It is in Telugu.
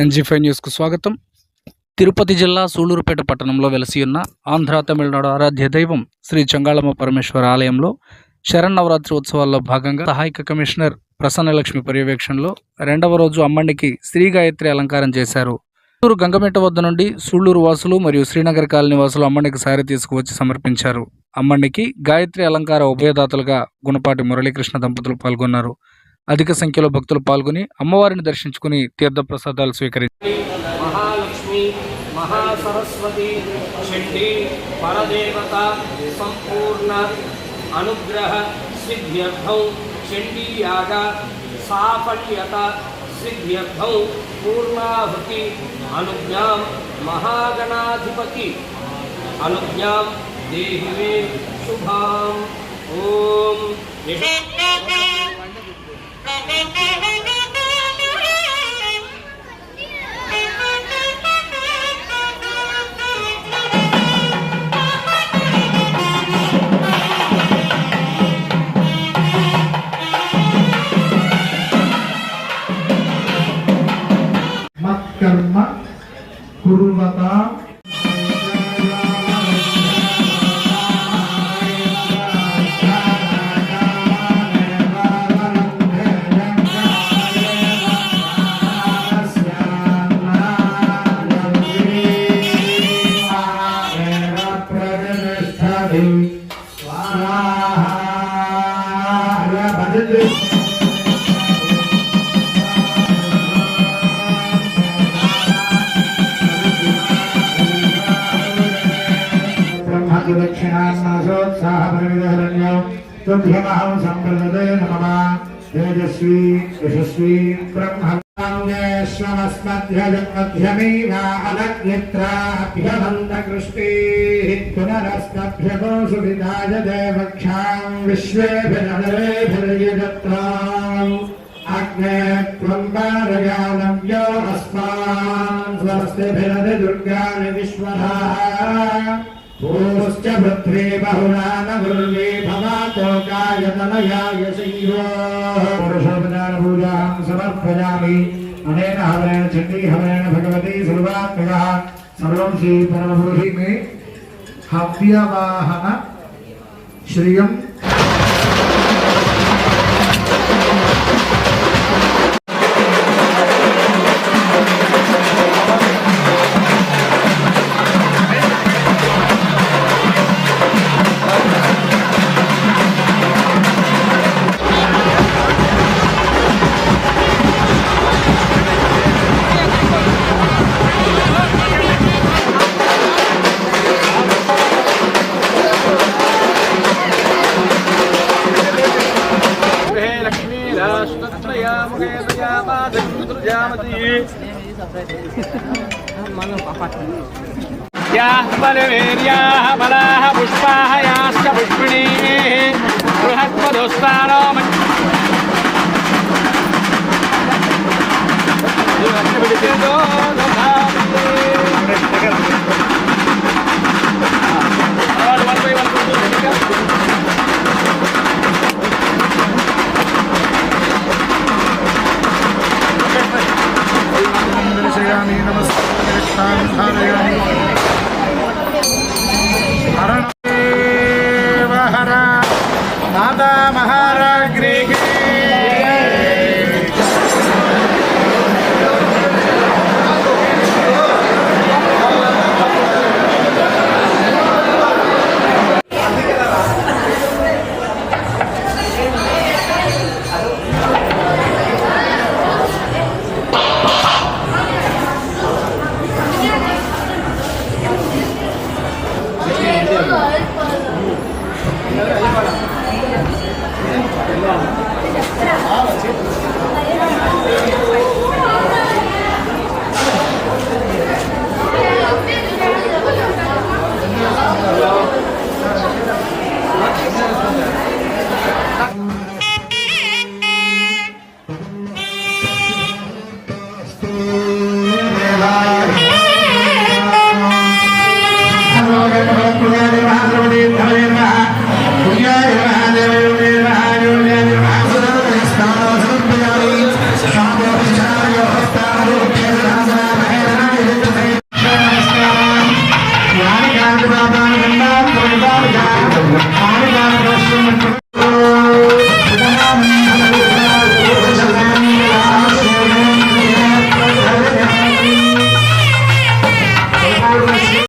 ఎన్జీ ఫైవ్ న్యూస్కు స్వాగతం. తిరుపతి జిల్లా సూళూరుపేట పట్టణంలో వెలసి ఉన్న ఆంధ్ర తమిళనాడు ఆరాధ్య దైవం శ్రీ చంగాళమ్మ పరమేశ్వర ఆలయంలో శరన్నవరాత్రి ఉత్సవాల్లో భాగంగా సహాయక కమిషనర్ ప్రసన్నలక్ష్మి పర్యవేక్షణలో రెండవ రోజు అమ్మడికి శ్రీ గాయత్రి అలంకారం చేశారు. సూళూరు గంగమెట్ట వద్ద నుండి సూళ్ళూరు వాసులు మరియు శ్రీనగర్ కాలనీ వాసులు అమ్మడికి సారి తీసుకువచ్చి సమర్పించారు. అమ్మడికి గాయత్రి అలంకార ఉభయదాతలుగా గుణపాటి మురళీకృష్ణ దంపతులు పాల్గొన్నారు. అధిక సంఖ్యలో భక్తులు పాల్గొని అమ్మవారిని దర్శించుకుని తీర్థప్రసాదాలు స్వీకరించారు. మహాలక్ష్మి మహాసరస్వతి చండీ పరదేవత సంపూర్ణ అనుగ్రహ సిద్ధ్యర్థం చండీయాగ సాఫల్యత సిద్ధ్యర్థం పూర్ణాహుతి అనుజ్ఞాం మహాగణాధిపతి అనుజ్ఞాం దేహి మే శుభాం. ఓం karma Guru Batam ब्रह्मदक्षिणान्नासोत्साहपरिविदहरण्यो तुभ्यमहं सम्प्रदते नमः तेजस्वी यशस्वी ब्रह्मस्वमस्मध्यजन्मध्यमेवाहलग्नित्राभ्यमन्तकृष्टीः पुनरस्तभ्यगो सुविधाय देवक्षाम् विश्वेभिरनरेभिर्यजत्राम् अग्ने त्वम्बारयानव्यो अस्मान् स्वस्तिभिरति दुर्गानि विश्वधाः भूश्च पृथ्वी बहुलान गुरुवे भवातो गायतनयाय पुरुषोपचारपूजां समर्पयामि। अनेन हवरेण चण्डी भगवती सर्वात्मकः। सर्वं श्रीपरमपुरुषि मे हव्यवाहन श्रियं బలాహ పుష్పాహ యాశ్చ పుష్పిణీ బృహస్పదోస్తారో మంచి